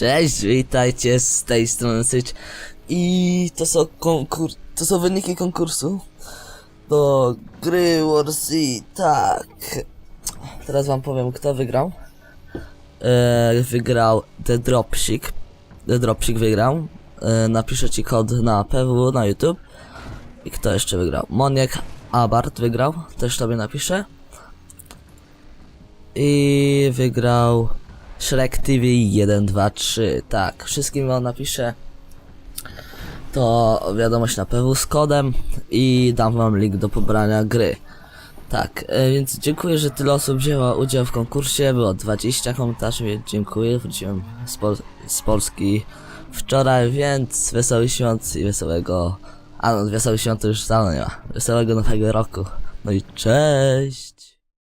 Cześć, witajcie z tej strony Syć i to są konkur... to są wyniki konkursu do gry Warzy, tak. Teraz wam powiem kto wygrał. E, wygrał The Dropship. The Dropship wygrał. E, napiszę ci kod na PW na YouTube. I kto jeszcze wygrał? Moniek Abart wygrał, też tobie napiszę. I wygrał Shrek TV 1, 2, 3. Tak, wszystkim wam napiszę. To wiadomość na PW z kodem i dam wam link do pobrania gry. Tak, e, więc dziękuję, że tyle osób wzięło udział w konkursie. Było 20 komentarzy, więc dziękuję. Wróciłem z, Pol z Polski wczoraj, więc wesołych świąt i wesołego. A no, wesołych świąt już wcale nie ma. Wesołego nowego roku. No i cześć!